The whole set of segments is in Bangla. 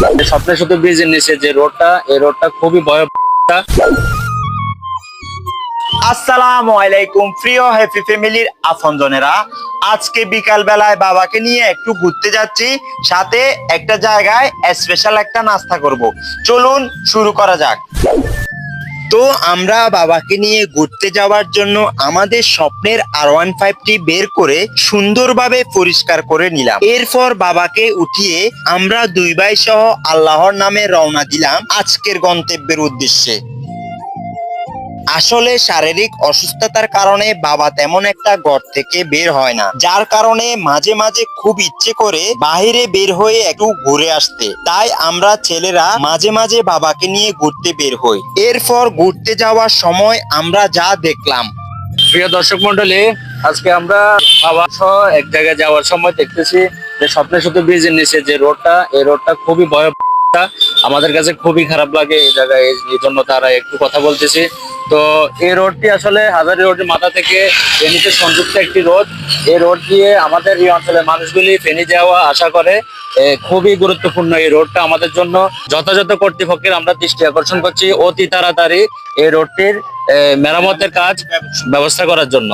স্বপ্নের শুধু ব্রিজের নিচে যে রোডটা এই রোডটা খুবই ভয় আলাইকুম ফ্যামিলির আজকে বাবাকে নিয়ে একটু ঘুরতে যাচ্ছি। সাথে একটা জায়গায় স্পেশাল একটা নাস্তা করব। চলুন, শুরু করা যাক। তো আমরা বাবাকে নিয়ে ঘুরতে যাওয়ার জন্য আমাদের স্বপ্নের আর ওয়ান ফাইভটি বের করে সুন্দরভাবে পরিষ্কার করে নিলাম। এরপর বাবাকে উঠিয়ে আমরা দুই ভাই সহ আল্লাহর নামে রওনা দিলাম আজকের গন্তব্যের উদ্দেশ্যে। আসলে শারীরিক অসুস্থতার কারণে বাবা তেমন একটা ঘর থেকে বের হয় না। যার কারণে মাঝে মাঝে খুব ইচ্ছে করে বাইরে বের হয়ে একটু ঘুরে আসতে। তাই আমরা ছেলেরা মাঝে মাঝে বাবাকে নিয়ে ঘুরতে বের হই। এরপর ঘুরতে যাওয়ার সময় আমরা যা দেখলাম। প্রিয় দর্শক মন্ডলী আজকে আমরা বাবা সহ এক জায়গায় যাওয়ার সময় দেখতেছি যে স্বপ্নের শুধু ব্রিজের নিচে যে রোডটা, এই রোডটা খুবই ভয়াবহ। আমাদের কাছে খুবই খারাপ লাগে এই জায়গায়, এই জন্য তারা একটু কথা বলতেছি। তো এই রোডটি আসলে হাজারি রোডের মাথা থেকে ফেনীতে সংযুক্ত একটি রোড। এই রোড দিয়ে আমাদের এই অঞ্চলের মানুষগুলি ফেনী যাওয়া, আশা করে খুবই গুরুত্বপূর্ণ এই রোডটা আমাদের জন্য। যথাযথ কর্তৃপক্ষের আমরা দৃষ্টি আকর্ষণ করছি অতি তাড়াতাড়ি এই রোডটির মেরামতের কাজ ব্যবস্থা করার জন্য।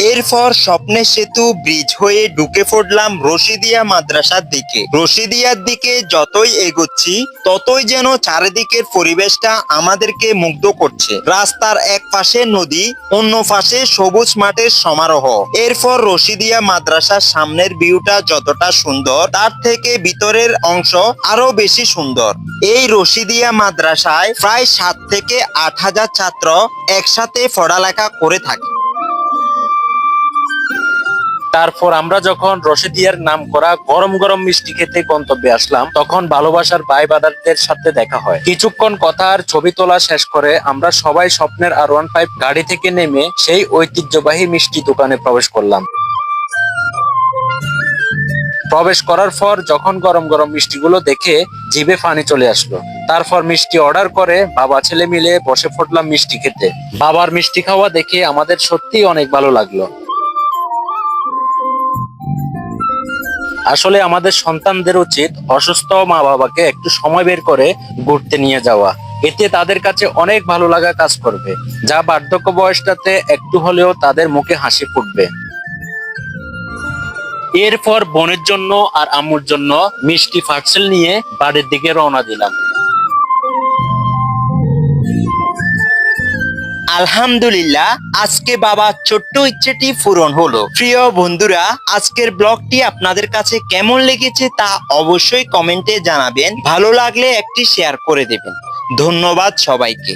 এরপর স্বপ্নের সেতু, ব্রিজ হয়ে ঢুকে পড়লাম রশিদিয়া মাদ্রাসার দিকে। রশিদিয়ার দিকে যতই এগোচ্ছি, ততই যেন চারিদিকের পরিবেশটা আমাদেরকে মুগ্ধ করছে। রাস্তার এক পাশে নদী, অন্য পাশে সবুজ মাঠের সমারোহ। এরপর রশিদিয়া মাদ্রাসার সামনের ভিউটা যতটা সুন্দর, তার থেকে ভিতরের অংশ আরও বেশি সুন্দর। এই রশিদিয়া মাদ্রাসায় প্রায় সাত থেকে আট হাজার ছাত্র একসাথে পড়ালেখা করে থাকে। তারপর আমরা যখন রশিদিয়ার নাম করা গরম গরম মিষ্টি খেতে গন্তব্যে আসলাম, তখন ভালোবাসার ভাই বাদারদের সাথে দেখা হয়। কিছুক্ষণ কথার ছবি তোলা শেষ করে আমরা সবাই স্বপ্নের আর ওয়ান ফাইভ গাড়ি থেকে নেমে সেই ঐতিহ্যবাহী মিষ্টি দোকানে প্রবেশ করলাম। প্রবেশ করার পর যখন গরম গরম মিষ্টিগুলো দেখে জিভে পানি চলে আসলো। তারপর মিষ্টি অর্ডার করে বাবা ছেলে মিলে বসে পড়লাম মিষ্টি খেতে। বাবার মিষ্টি খাওয়া দেখে আমাদের সত্যি অনেক ভালো লাগল। আসলে আমাদের সন্তানদের উচিত অসুস্থ মা বাবাকে একটু সময় বের করে ঘুরতে নিয়ে যাওয়া। এতে তাদের কাছে অনেক ভালো লাগা কাজ করবে, যা বার্ধক্য বয়সটাতে একটু হলেও তাদের মুখে হাসি ফুটবে। এরপর বোনের জন্য আর আম্মুর জন্য মিষ্টি পার্সেল নিয়ে বাড়ির দিকে রওনা দিলাম। আলহামদুলিল্লাহ, আজকে বাবা ছোট্ট ইচ্ছেটি পূরণ হলো। প্রিয় বন্ধুরা, আজকের ব্লগটি আপনাদের কাছে কেমন লেগেছে তা অবশ্যই কমেন্টে জানাবেন। ভালো লাগলে একটি শেয়ার করে দেবেন। ধন্যবাদ সবাইকে।